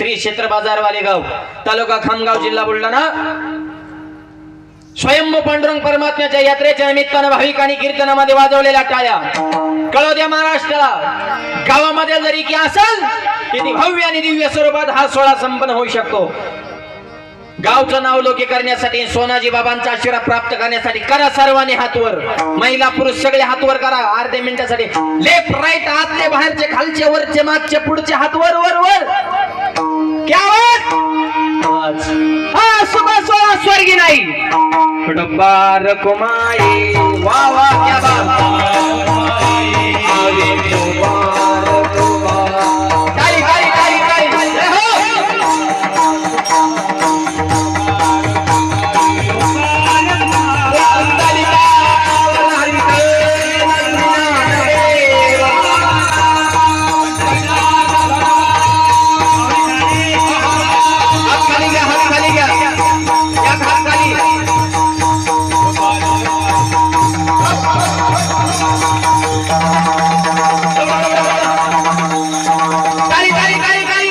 श्री क्षेत्र बाजार वालेगाव तालुका खामगाव जिल्हा बुलढाणा. स्वयंभू पांडुरंग परमात्म्याच्या यात्रेच्या निमित्तानं भाविकांनी कीर्तनामध्ये वाजवलेल्या टाळ्या. कळो द्या महाराष्ट्राला गावामध्ये जरी की असेल किती भव्य आणि दिव्य स्वरूपात हा सोहळा संपन्न होऊ शकतो. गावचं नाव लोके करण्यासाठी सोनाजी बाबांचा आशीर्वाद प्राप्त करण्यासाठी करा सर्वांनी हातवर. महिला पुरुष सगळे हातवर करा अर्ध्या मिनिटासाठी. लेफ्ट राईट आतले बाहेरचे खालचे वरचे मागचे पुढचे हातवर वर वर. सुबह सोळा स्वर्गी नाही. डब्बार कुमाई वा वा क्या बात. ताली ताली ताली ताली